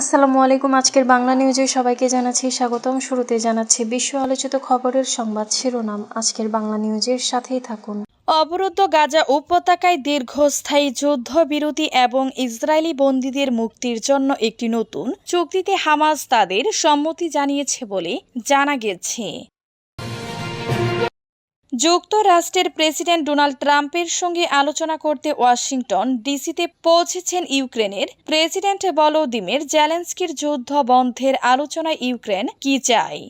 আসসালামু আলাইকুম, আজকের বাংলা নিউজে সবাইকে জানাচ্ছি স্বাগতম। শুরুতে জানাচ্ছি বিশ্ব আলোচিত খবরের সংবাদ শিরোনাম। আজকের বাংলা নিউজের সাথেই থাকুন। অবরুদ্ধ গাজা উপত্যকায় দীর্ঘস্থায়ী যুদ্ধবিরতি এবং ইসরায়েলি বন্দীদের মুক্তির জন্য একটি নতুন চুক্তিতে হামাজ তাদের সম্মতি জানিয়েছে বলে জানা গেছে। যুক্তরাষ্ট্রের প্রেসিডেন্ট ডোনাল্ড ট্রাম্পের সঙ্গে আলোচনা করতে ওয়াশিংটন ডিসিতে পৌঁছেছেন ইউক্রেনের প্রেসিডেন্ট ভলোদিমির জেলেন্সকির যুদ্ধ বন্ধের আলোচনায় ইউক্রেন কি চায়?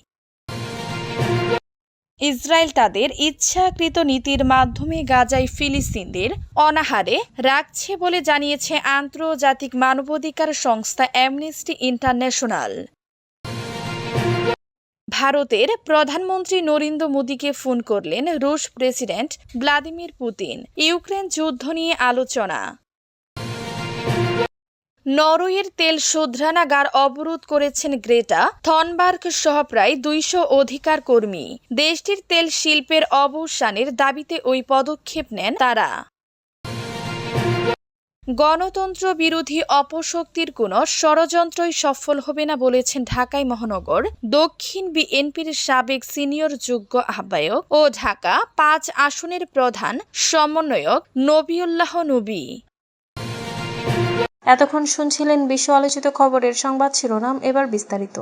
ইসরায়েল তাদের ইচ্ছাকৃত নীতির মাধ্যমে গাজায় ফিলিস্তিনদের অনাহারে রাখছে বলে জানিয়েছে আন্তর্জাতিক মানবাধিকার সংস্থা অ্যামনেস্টি ইন্টারন্যাশনাল। ভারতের প্রধানমন্ত্রী নরেন্দ্র মোদীকে ফোন করলেন রুশ প্রেসিডেন্ট ভ্লাদিমির পুতিন। ইউক্রেন যুদ্ধ নিয়ে আলোচনা। নরওয়ের তেল শোধরানাগার অবরোধ করেছেন গ্রেটা। থনবার্গ সহ প্রায় দুইশো অধিকার কর্মী। দেশটির তেল শিল্পের অবসানের দাবিতে ওই পদক্ষেপ নেন তারা। গণতন্ত্র বিরোধী অপশক্তির কোনো ষড়যন্ত্রই সফল হবে না বলেছেন ঢাকাই মহানগর। দক্ষিণ বিএনপির সাবেক সিনিয়র যোগ্য আহ্বায়ক ও ঢাকা পাঁচ আসনের প্রধান সমন্বয়ক নবিউল্লাহ নবী। এতক্ষণ শুনছিলেন বিশ্ব আলোচিত খবরের সংবাদ শিরোনাম এবার বিস্তারিত।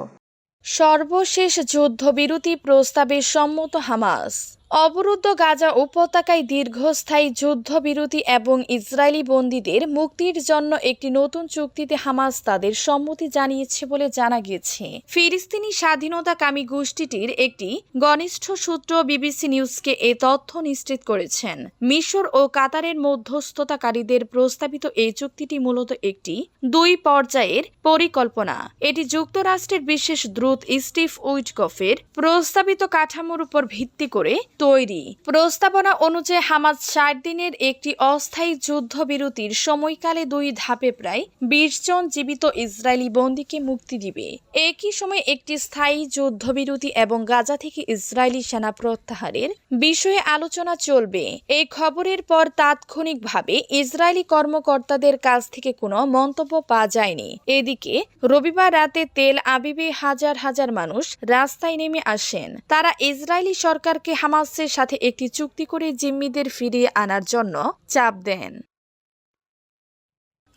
সর্বশেষ যুদ্ধবিরতি প্রস্তাবে সম্মত হামাস। অবরুদ্ধ গাজা উপত্যকায় দীর্ঘস্থায়ী যুদ্ধবিরতি এবং ইসরায়েলি বন্দীদের মুক্তির জন্য একটি নতুন চুক্তিতে হামাস তাদের সম্মতি জানিয়েছে বলে জানা গিয়েছে। ফিলিস্তিনি স্বাধীনতাকামী গোষ্ঠীটির একটি ঘনিষ্ঠ সূত্র বিবিসি নিউজকে এ তথ্য নিশ্চিত করেছেন। মিশর ও কাতারের মধ্যস্থতাকারীদের প্রস্তাবিত এই চুক্তিটি মূলত একটি দুই পর্যায়ের পরিকল্পনা। এটি যুক্তরাষ্ট্রের বিশেষ দ্রুত স্টিভ উইটকফের প্রস্তাবিত কাঠামোর উপর ভিত্তি করে তৈরি। প্রস্তাবনা অনুযায়ী হামাজ ষাট দিনের একটি অস্থায়ী যুদ্ধবিরতির সময়কালে দুই ধাপে প্রায় বিশ জন জীবিত ইসরায়েলি বন্দীকে মুক্তি দিবে। একই সময় একটি স্থায়ী যুদ্ধবিরতি এবং গাজা থেকে ইসরায়েলি সেনা প্রত্যাহারের বিষয়ে আলোচনা চলবে। এই খবরের পর তাৎক্ষণিকভাবে ইসরায়েলি কর্মকর্তাদের কাছ থেকে কোনো মন্তব্য পাওয়া যায়নি। এদিকে রবিবার রাতে তেল আবিবে হাজার হাজার মানুষ রাস্তায় নেমে আসেন। তারা ইসরায়েলি সরকারকে হামাসের সাথে একটি চুক্তি করে জিম্মিদের ফিরিয়ে আনার জন্য চাপ দেন।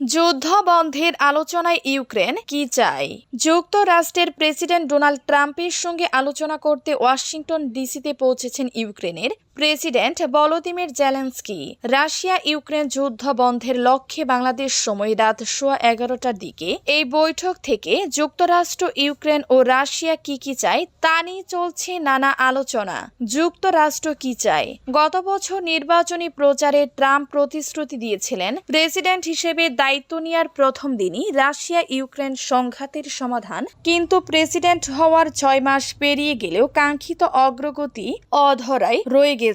যুদ্ধ বন্ধের আলোচনায় ইউক্রেন কি চায়? যুক্তরাষ্ট্রের প্রেসিডেন্ট ডোনাল্ড ট্রাম্পের সঙ্গে আলোচনা করতে ওয়াশিংটন ডিসিতে পৌঁছেছেন ইউক্রেনের president Volodymyr Zelensky, Russia Ukraine যুদ্ধ বন্ধের লক্ষ্যে বাংলাদেশ সময় রাত সোয়া এগারোটার দিকে এই বৈঠক থেকে যুক্তরাষ্ট্র, ইউক্রেন ও রাশিয়া কি কি চায় তা নিয়ে চলছে নানা আলোচনা। যুক্তরাষ্ট্র কি চায়? গত বছর নির্বাচনী প্রচারে ট্রাম্প প্রতিশ্রুতি দিয়েছিলেন। প্রেসিডেন্ট হিসেবে দায়িত্ব নেওয়ার প্রথম দিনই রাশিয়া ইউক্রেন সংঘাতের সমাধান। কিন্তু প্রেসিডেন্ট হওয়ার ছয় মাস পেরিয়ে গেলেও কাঙ্ক্ষিত অগ্রগতি অধরাই রয়ে গেছে।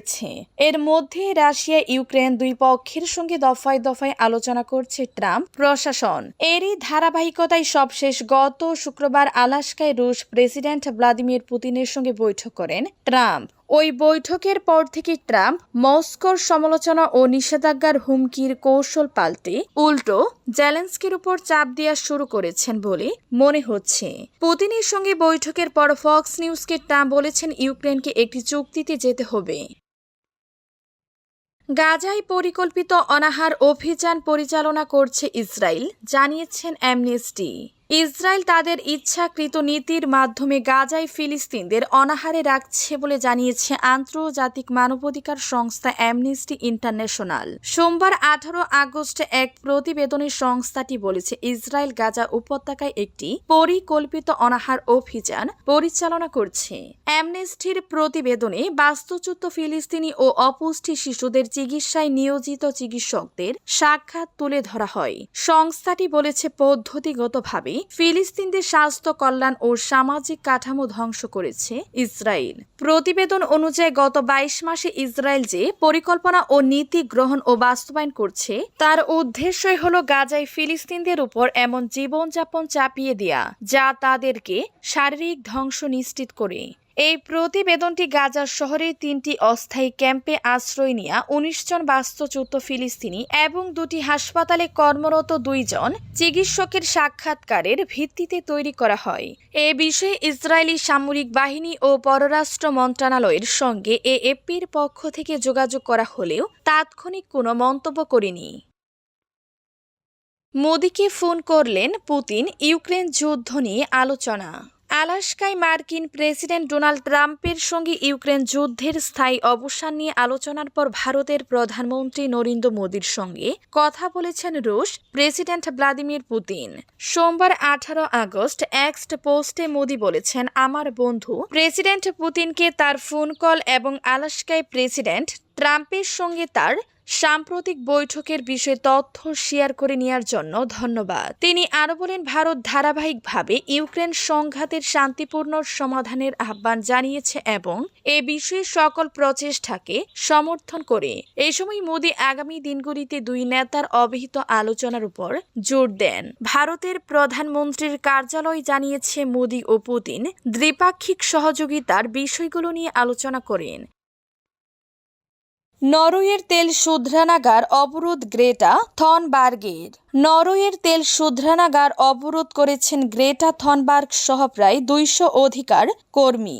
এর মধ্যে রাশিয়া, ইউক্রেন দুই পক্ষের সঙ্গে দফায় দফায় আলোচনা করছে ট্রাম্প প্রশাসন। এরই ধারাবাহিকতায় সবশেষ গত শুক্রবার আলাস্কায় রুশ প্রেসিডেন্ট ভ্লাদিমির পুতিনের সঙ্গে বৈঠক করেন ট্রাম্প। ওই বৈঠকের পর থেকে ট্রাম্প মস্কোর সমালোচনা ও নিষেধাজ্ঞার হুমকির কৌশল পাল্টে উল্টো জেলেন্সকির উপর চাপ দেওয়া শুরু করেছেন বলে মনে হচ্ছে। পুতিনের সঙ্গে বৈঠকের পর ফক্স নিউজকে ট্রাম্প বলেছেন, ইউক্রেনকে একটি চুক্তিতে যেতে হবে। গাজায় পরিকল্পিত অনাহার অভিযান পরিচালনা করছে ইসরায়েল জানিয়েছেন অ্যামনেস্টি। ইসরায়েল তাদের ইচ্ছাকৃত নীতির মাধ্যমে গাজায় ফিলিস্তিনদের অনাহারে রাখছে বলে জানিয়েছে আন্তর্জাতিক মানবাধিকার সংস্থা অ্যামনেস্টি ইন্টারন্যাশনাল। সোমবার আঠারো আগস্ট এক প্রতিবেদনে সংস্থাটি বলেছে, ইসরায়েল গাজা উপত্যকায় একটি পরিকল্পিত অনাহার অভিযান পরিচালনা করছে। অ্যামনেস্টির প্রতিবেদনে বাস্তুচ্যুত ফিলিস্তিনি ও অপুষ্টি শিশুদের চিকিৎসায় নিয়োজিত চিকিৎসকদের সাক্ষাৎ তুলে ধরা হয়। সংস্থাটি বলেছে, পদ্ধতিগতভাবে ফিলিস্তিনদের স্বাস্থ্য, কল্যাণ ও সামাজিক কাঠামো ধ্বংস করেছে ইসরায়েল। প্রতিবেদন অনুযায়ী গত বাইশ মাসে ইসরায়েল যে পরিকল্পনা ও নীতি গ্রহণ ও বাস্তবায়ন করছে, তার উদ্দেশ্যই হল গাজায় ফিলিস্তিনদের উপর এমন জীবনযাপন চাপিয়ে দেয়া, যা তাদেরকে শারীরিক ধ্বংস নিশ্চিত করে। এই প্রতিবেদনটি গাজার শহরের তিনটি অস্থায়ী ক্যাম্পে আশ্রয় নেওয়া উনিশ জন বাস্তুচ্যুত ফিলিস্তিনি এবং দুটি হাসপাতালে কর্মরত দুইজন চিকিৎসকের সাক্ষাৎকারের ভিত্তিতে তৈরি করা হয়। এ বিষয়ে ইসরায়েলি সামরিক বাহিনী ও পররাষ্ট্র মন্ত্রণালয়ের সঙ্গে এএপির পক্ষ থেকে যোগাযোগ করা হলেও তাৎক্ষণিক কোনো মন্তব্য করেনি। মোদিকে ফোন করলেন পুতিন ইউক্রেন যুদ্ধ নিয়ে আলোচনা। আলাস্কায় মার্কিন প্রেসিডেন্ট ডোনাল্ড ট্রাম্পের সঙ্গে ইউক্রেন যুদ্ধের স্থায়ী অবসান নিয়ে আলোচনার পর ভারতের প্রধানমন্ত্রী নরেন্দ্র মোদীর সঙ্গে কথা বলেছেন রুশ প্রেসিডেন্ট ভ্লাদিমির পুতিন। সোমবার আঠারো আগস্ট এক্সট পোস্টে মোদী বলেছেন, আমার বন্ধু প্রেসিডেন্ট পুতিনকে তার ফোন কল এবং আলাস্কায় প্রেসিডেন্ট ট্রাম্পের সঙ্গে তার সাম্প্রতিক বৈঠকের বিষয়ে তথ্য শেয়ার করে নেওয়ার জন্য ধন্যবাদ। তিনি আরও বলেন, ভারত ধারাবাহিকভাবে ইউক্রেন সংঘাতের শান্তিপূর্ণ সমাধানের আহ্বান জানিয়েছে এবং এ বিষয়ে সকল প্রচেষ্টাকে সমর্থন করে। এই সময় মোদী আগামী দিনগুলিতে দুই নেতার অবিহিত আলোচনার উপর জোর দেন। ভারতের প্রধানমন্ত্রীর কার্যালয় জানিয়েছে, মোদী ও পুতিন দ্বিপাক্ষিক সহযোগিতার বিষয়গুলো নিয়ে আলোচনা করেন। নরওয়ের তেল শুধ্রানাগার অবরোধ গ্রেটা থনবার্গের। নরওয়ের তেল শুধ্রানাগার অবরোধ করেছেন গ্রেটা থনবার্গ সহ প্রায় দুইশো অধিকার কর্মী।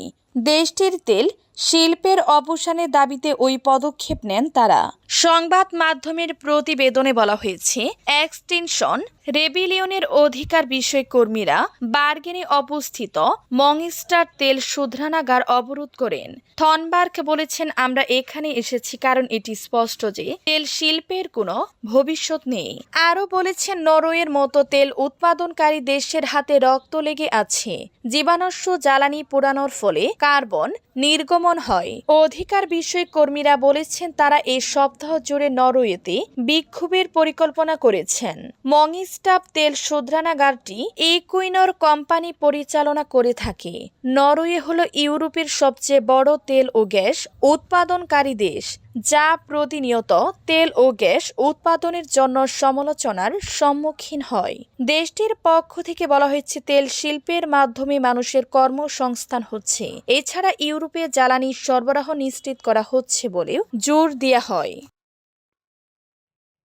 দেশটির তেল শিল্পের অবসানের দাবিতে ওই পদক্ষেপ নেন তারা। সংবাদ মাধ্যমের প্রতিবেদনে বলা হয়েছে, এক্সটেনশন রেবিলিয়নের অধিকার বিষয় কর্মীরা বার্গেনে অবস্থিত মংস্টার তেল শুধরানাগার অবরোধ করেন। থনবার্গ বলেছেন, আমরা এখানে এসেছি কারণ এটি স্পষ্ট যে তেল শিল্পের কোনো ভবিষ্যৎ নেই। আরও বলেছেন, নরওয়ের মতো তেল উৎপাদনকারী দেশের হাতে রক্ত লেগে আছে। জীবাণস্য জ্বালানি পোড়ানোর ফলে কার্বন নির্গমন হয়। অধিকার বিষয়ক কর্মীরা বলেছেন, তারা সপ্তাহ জুড়ে নরওয়েতে বিক্ষোভের পরিকল্পনা করেছেন। মংস্টাপ তেল শোধনাগারটি ইকুইনর কোম্পানি পরিচালনা করে থাকে। নরওয়ে হল ইউরোপের সবচেয়ে বড় তেল ও গ্যাস উৎপাদনকারী দেশ, যা প্রতিনিয়ত তেল ও গ্যাস উৎপাদনের জন্য সমালোচনার সম্মুখীন হয়। দেশটির পক্ষ থেকে বলা হয়েছে, তেল শিল্পের মাধ্যমে মানুষের কর্মসংস্থান হচ্ছে। এছাড়া ইউরোপে জ্বালানি সরবরাহ নিশ্চিত করা হচ্ছে বলেও জোর দেওয়া হয়।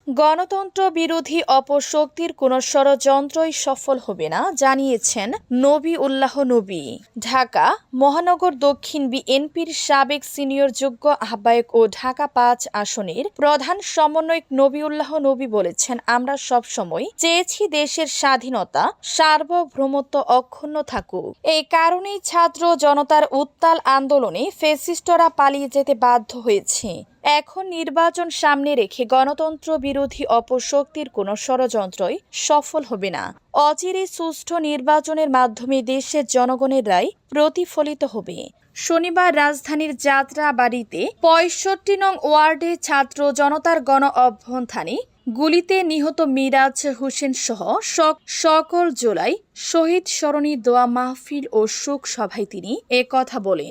গণতন্ত্র বিরোধী অপশক্তির কোনো ষড়যন্ত্রই সফল হবে না, জানিয়েছেন নবী উল্লাহ নবী। ঢাকা, মহানগর দক্ষিণ বিএনপির সাবেক সিনিয়র যোগ্য আহ্বায়ক ও ঢাকা পাঁচ আসনের প্রধান সমন্বয়ক নবীউল্লাহ নবী বলেছেন, আমরা সব সময় চেয়েছি দেশের স্বাধীনতা, সার্বভৌমত্ব অক্ষুণ্ণ থাকুক। এই কারণেই ছাত্র জনতার উত্তাল আন্দোলনে ফেসিস্টরা পালিয়ে যেতে বাধ্য হয়েছে। এখন নির্বাচন সামনে রেখে গণতন্ত্র বিরোধী অপশক্তির কোনো ষড়যন্ত্রই সফল হবে না। অচিরে সুষ্ঠু নির্বাচনের মাধ্যমে দেশের জনগণের রায় প্রতিফলিত হবে। শনিবার রাজধানীর যাত্রা বাড়িতে পঁয়ষট্টি নং ওয়ার্ডে ছাত্র জনতার গণ অভ্যন্থানে গুলিতে নিহত মিরাজ হোসেন সহ সক- সকল জোলাই শহীদ স্মরণী দোয়া মাহফিল ও শোক সভায় তিনি কথা বলেন।